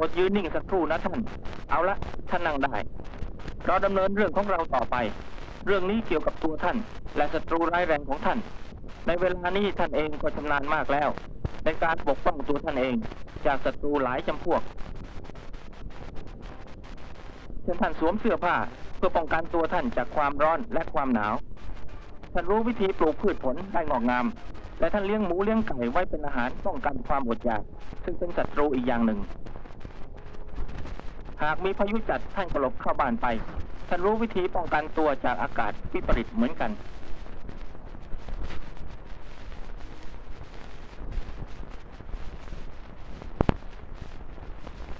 รดยืนนิ่งสักครู่นะท่าน เอาละท่านนั่งได้ เราดำเนินเรื่องของเราต่อไป เรื่องนี้เกี่ยวกับตัวท่าน และศัตรูร้ายแรงของท่าน ในเวลานี้ท่านเองก็ชำนาญมากแล้ว ในการปกป้องตัวท่านเอง จากศัตรูหลายจำพวกเช่นท่านสวมเสื้อผ้าเพื่อป้องกันตัวท่านจากความร้อนและความหนาว ท่านรู้วิธีปลูกพืชผลได้งอกงาม และท่านเลี้ยงหมูเลี้ยงไก่ไว้เป็นอาหารป้องกันความอดอยาก ซึ่งเป็นศัตรูอีกอย่างหนึ่ง หากมีพายุจัดท่านก็หลบเข้าบ้านไปท่านรู้วิธีป้องกันตัวจากอากาศวิปริตเหมือนกัน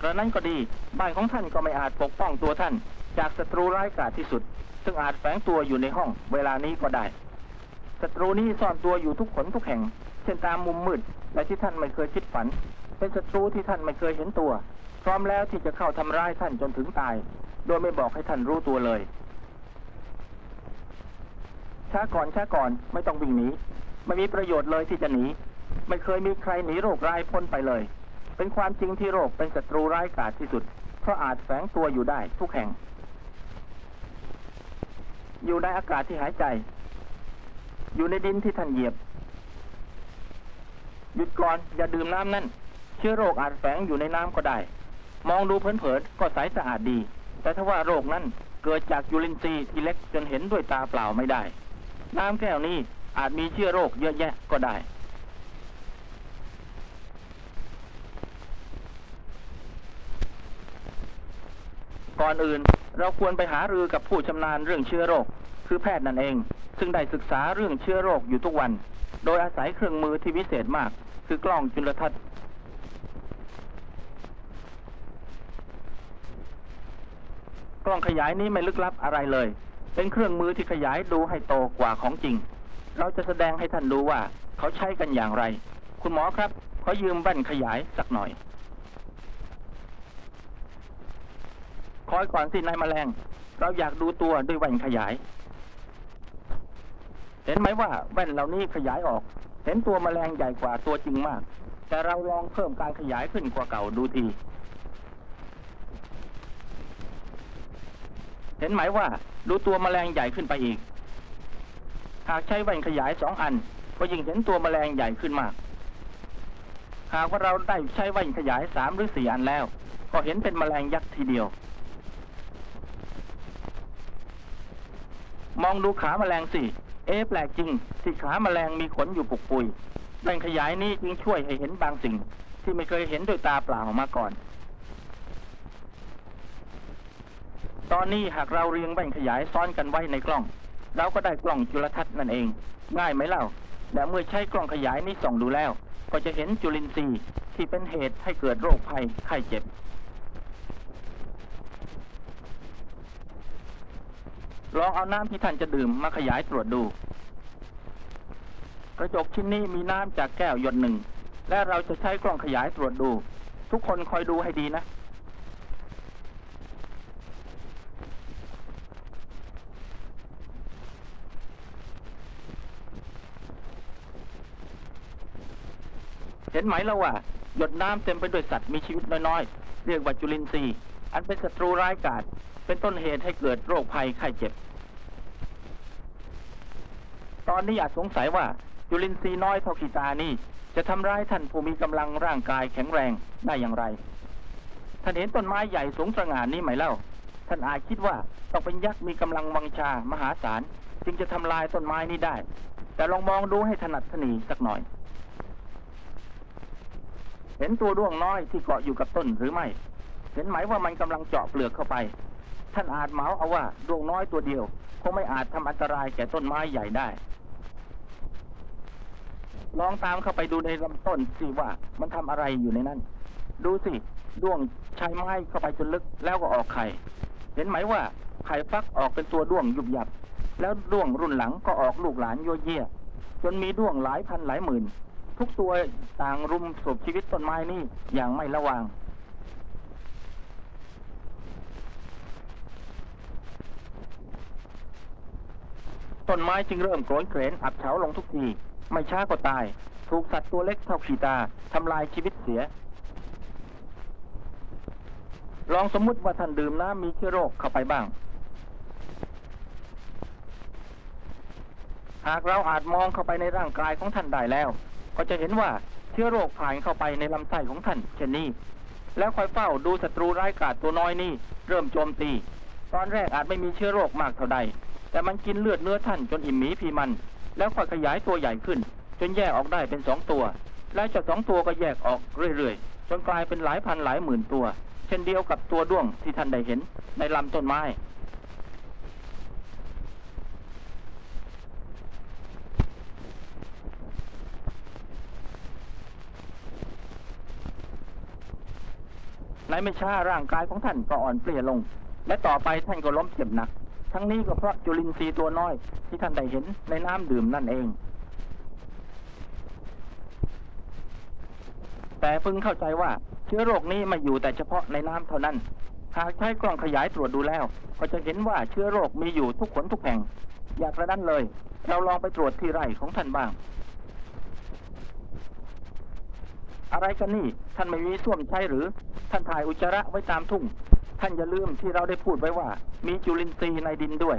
กระนั้นก็ดี บ้านของท่านก็ไม่อาจปกป้องตัวท่าน จากศัตรูร้ายกาจที่สุด ซึ่งอาจแฝงตัวอยู่ในห้องเวลานี้ก็ได้ ศัตรูนี้ซ่อนตัวอยู่ทุกขนทุกแห่ง เช่นตามมุมมืด และที่ท่านไม่เคยคิดฝัน เป็นศัตรูที่ท่านไม่เคยเห็นตัว ร้อมแล้วที่จะเข้าทำร้ายท่านจนถึงตาย โดยไม่บอกให้ท่านรู้ตัวเลย ช้าก่อนช้าก่อนไม่ต้องวิ่งหนีไม่มีประโยชน์เลยที่จะหนีไม่เคยมีใครหนีโรคร้ายพ้นไปเลย เป็นความจริงที่โรคเป็นศัตรูร้ายกาจที่สุด เพราะอาจแฝงตัวอยู่ได้ทุกแห่ง อยู่ในอากาศที่หายใจ อยู่ในดินที่ท่านเหยียบ หยุดก่อนอย่าดื่มน้ำนั่นเชื้อโรคอาจแฝงอยู่ในน้ำก็ได้ มองดูเผินๆก็ใสสะอาดดี แต่ถ้าว่าโรคนั้นเกิดจากจุลินทรีย์ที่เล็กจนเห็นด้วยตาเปล่าไม่ได้ น้ำแก้วนี้อาจมีเชื้อโรคเยอะแยะก็ได้ก่อนอื่นเราควรไปหารือกับผู้ชำนาญเรื่องเชื้อโรค คือแพทย์นั่นเอง ซึ่งได้ศึกษาเรื่องเชื้อโรคอยู่ทุกวัน โดยอาศัยเครื่องมือที่วิเศษมาก คือกล้องจุลทรรศน์ กล้องขยายนี้ไม่ลึกลับอะไรเลย เป็นเครื่องมือที่ขยายดูให้โตกว่าของจริง เราจะแสดงให้ท่านดูว่าเขาใช้กันอย่างไร คุณหมอครับขอยืมแว่นขยายสักหน่อย คอยก่อนสินายแมลง เราอยากดูตัวด้วยแว่นขยาย เห็นไหมว่าแว่นเหล่านี้ขยายออก เห็นตัวแมลงใหญ่กว่าตัวจริงมาก แต่เราลองเพิ่มการขยายขึ้นกว่าเก่าดูที เห็นไหมว่าดูตัวแมลงใหญ่ขึ้นไปอีก หากใช้แว่นขยายสองอัน ก็ยิ่งเห็นตัวแมลงใหญ่ขึ้นมาก หากว่าเราได้ใช้แว่นขยายสามหรือสี่อันแล้ว ก็เห็นเป็นแมลงยักษ์ทีเดียว มองดูขาแมลงสิเอ๊แปลกจริงที่ขาแมลงมีขนอยู่ปุกปุยแว่นขยายนี้จึงช่วยให้เห็นบางสิ่ง ที่ไม่เคยเห็นด้วยตาเปล่ามาก่อน ตอนนี้หากเราเรียงแว่นขยายซ้อนกันไว้ในกล้อง เราก็ได้กล้องจุลทรรศน์นั่นเอง ง่ายไหมเล่า และเมื่อใช้กล้องขยายนี้ส่องดูแล้ว ก็จะเห็นจุลินทรีย์ที่เป็นเหตุให้เกิดโรคภัยไข้เจ็บ ลองเอาน้ำที่ท่านจะดื่มมาขยายตรวจดู กระจกชิ้นนี้มีน้ำจากแก้วหยดหนึ่ง และเราจะใช้กล้องขยายตรวจดู ทุกคนคอยดูให้ดีนะ ห็นไหมแล้วว่า หยดน้ำเต็มไปด้วยสัตว์มีชีวิตน้อยๆ เรียกว่าจุลินทรีย์ อันเป็นศัตรูร้ายกาจเป็นต้นเหตุให้เกิดโรคภัยไข้เจ็บ ตอนนี้อยาสงสัยว่าจุลินทรีย์น้อยเท่าขีตานี่จะทำร้ายท่านผู้มีกำลังร่างกายแข็งแรงได้อย่างไร ท่านเห็นต้นไม้ใหญ่สูงสง่านี้ไหมเล่า ท่านอาจคิดว่าต้องเป็นยักษ์มีกำลังวังชามหาศาล จึงจะทำลายต้นไม้นี้ได้ แต่ลองมองดูให้ถนัดถนีสักหน่อย เห็นตัวด้วงน้อยที่เกาะอยู่กับต้นหรือไม่ เห็นไหมว่ามันกำลังเจาะเปลือกเข้าไป ท่านอาจเมาเอาว่าดวงน้อยตัวเดียวคงไม่อาจทำอันตรายแก่ต้นไม้ใหญ่ได้ ลองตามเข้าไปดูในลำต้นสิว่ามันทำอะไรอยู่ในนั้น ดูสิด้วงใช้ไม้เข้าไปจนลึกแล้วก็ออกไข่ เห็นไหมว่าไข่ฟักออกเป็นตัวด้วงยุบยับ แล้วด้วงรุ่นหลังก็ออกลูกหลานโยเยี่ยจนมีด้วงหลายพันหลายหมื่น ทุกตัวต่างรุมสูบชีวิตต้นไม้นี่อย่างไม่ระวัง ต้นไม้จึงเริ่มโกรนเกรนอับเฉาลงทุกที ไม่ช้าก็ตาย ถูกสัตว์ตัวเล็กเท่าขีตาทำลายชีวิตเสีย ลองสมมุติว่าท่านดื่มน้ำมีเชื้อโรคเข้าไปบ้างหากเราอาจมองเข้าไปในร่างกายของท่านได้แล้ว ก็จะเห็นว่าเชื้อโรคผ่านเข้าไปในลำไส้ของท่านเช่นนี้ แล้วคอยเฝ้าดูศัตรูร้ายกาจตัวน้อยนี่เริ่มโจมตี ตอนแรกอาจไม่มีเชื้อโรคมากเท่าใด แต่มันกินเลือดเนื้อท่านจนอิ่มหมีพีมัน แล้วค่อยขยายตัวใหญ่ขึ้น จนแยกออกได้เป็นสองตัว และจากสองตัวก็แยกออกเรื่อยๆ จนกลายเป็นหลายพันหลายหมื่นตัว เช่นเดียวกับตัวด้วงที่ท่านได้เห็นในลำต้นไม้ ในไม่ช้าร่างกายของท่านก็อ่อนเปลี่ยลง และต่อไปท่านก็ล้มเจ็บหนัก ทั้งนี้ก็เพราะจุลินทรีย์ตัวน้อย ที่ท่านได้เห็นในน้ำดื่มนั่นเอง แต่พึงเข้าใจว่าเชื้อโรคนี้มาอยู่แต่เฉพาะในน้ำเท่านั้น หากใช้กล้องขยายตรวจดูแล้ว ก็จะเห็นว่าเชื้อโรคมีอยู่ทุกขนทุกแห่ง อยากกระนั้นเลย เราลองไปตรวจที่ไร่ของท่านบ้างอะไรกันนี่ ท่านไม่มีส้วมใช้หรือ ท่านถ่ายอุจจาระไว้ตามทุ่ง ท่านอย่าลืมที่เราได้พูดไว้ว่า มีจุลินทรีย์ในดินด้วย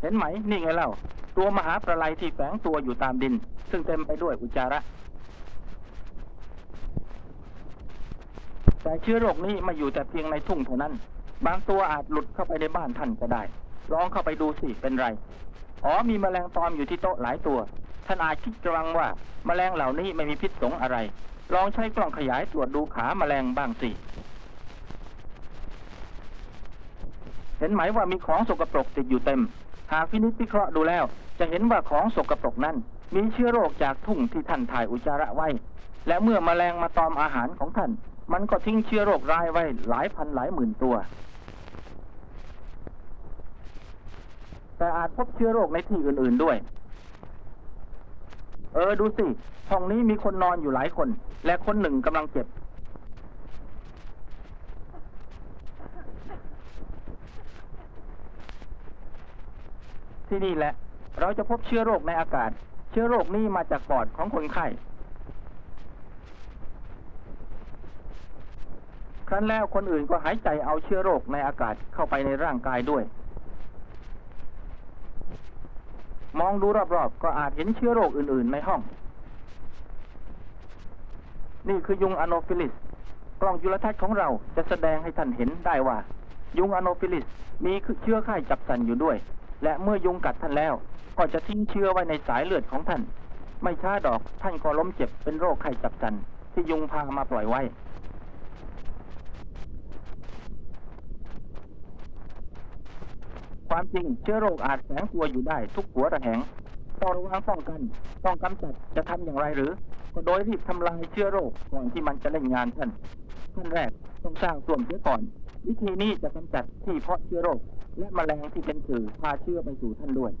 เห็นไหม นี่ไงเล่า ตัวมหาประไลที่แฝงตัวอยู่ตามดิน ซึ่งเต็มไปด้วยอุจจาระ แต่เชื้อโรคนี้มาอยู่แต่เพียงในทุ่งเท่านั้น บางตัวอาจหลุดเข้าไปในบ้านท่านก็ได้ ลองเข้าไปดูสิเป็นไร อ๋อมีแมลงตอมอยู่ที่โต๊ะหลายตัว ท่านอาจคิดกลังว่าแมลงเหล่านี้ไม่มีพิษสงอะไร ลองใช้กล้องขยายตรวจดูขาแมลงบ้างสิ เห็นไหมว่ามีของสกปรกติดอยู่เต็ม หากพินิจพิเคราะห์ดูแล้ว จะเห็นว่าของสกปรกนั้น มีเชื้อโรคจากทุ่งที่ท่านถ่ายอุจจาระไว้ และเมื่อแมลงมาตอมอาหารของท่าน มันก็ทิ้งเชื้อโรคร้ายไว้หลายพันหลายหมื่นตัว แต่อาจพบเชื้อโรคในที่อื่นๆด้วย เออดูสิ ห้องนี้มีคนนอนอยู่หลายคน และคนหนึ่งกำลังเจ็บ ที่นี่แหละ เราจะพบเชื้อโรคในอากาศ เชื้อโรคนี้มาจากปอดของคนไข้ครั้นแล้วคนอื่นก็หายใจเอาเชื้อโรคในอากาศเข้าไปในร่างกายด้วย มองดูรอบๆ ก็อาจเห็นเชื้อโรคอื่นๆในห้อง นี่คือยุงอโนฟิลิส กล้องจุลทรรศน์ของเราจะแสดงให้ท่านเห็นได้ว่า ยุงอโนฟิลิสมีเชื้อไข้จับสันอยู่ด้วย และเมื่อยุงกัดท่านแล้ว ก็จะทิ้งเชื้อไว้ในสายเลือดของท่าน ไม่ช้าดอกท่านก็ล้มเจ็บเป็นโรคไข้จับสันที่ยุงพามาปล่อยไว้ ความจริงเชื้อโรคอาจแฝงตัวอยู่ได้ทุกหัวระแหงต้องระวังป้องกันต้องกำจัดจะทำอย่างไรหรือ ก็โดยรีบทำลายเชื้อโรคก่อนที่มันจะเล่นงานท่านขั้นแรกต้องสร้างส่วมเสียก่อน วิธีนี้จะกำจัดที่เพาะเชื้อโรค และแมลงที่เป็นสื่อพาเชื้อไปสู่ท่านด้วย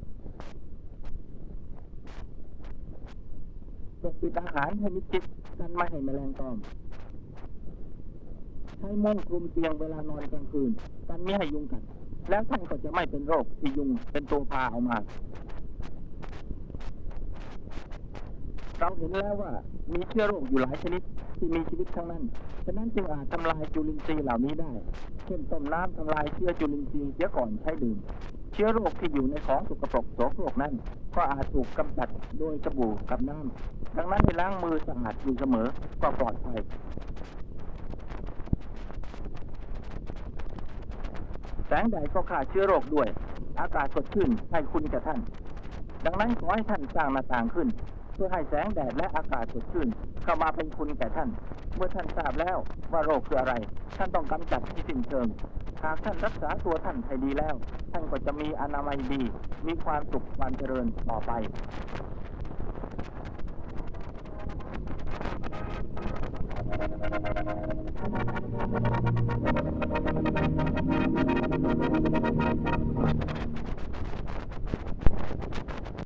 ปกปิดอาหารให้มิดชิดกันไม่ให้แมลงตอมใช้มุ้งคลุมเตียงเวลานอนกลางคืนกันไม่ให้ยุงกัด แล้วท่านก็จะไม่เป็นโรคที่ยุงเป็นตัวพาเอามา เราเห็นแล้วว่ามีเชื้อโรคอยู่หลายชนิดที่มีชีวิตทั้งนั้น ฉะนั้นจึงอาจทำลายจุลินทรีย์เหล่านี้ได้ เช่นต้มน้ำทำลายเชื้อจุลินทรีย์เสียก่อนใช้ดื่ม เชื้อโรคที่อยู่ในของสกปรกโสโครกนั้น ก็อาจถูกกำจัดโดยสบู่กับน้ำดังนั้นให้ล้างมือสะอาดอยู่เสมอก็ปลอดภัย แสงแดดก็ฆ่าเชื้อโรคด้วย อากาศสดชื่นให้คุณแก่ท่าน ดังนั้นขอให้ท่านสร้างหน้าต่างขึ้น เพื่อให้แสงแดดและอากาศสดชื่นเข้ามาเป็นคุณแก่ท่าน เมื่อท่านทราบแล้วว่าโรคคืออะไร ท่านต้องกำจัดที่สิ้นเชิงหากท่านรักษาตัวท่านให้ดีแล้ว ท่านก็จะมีอนามัยดี มีความสุขความเจริญต่อไป Thank you. Thank you.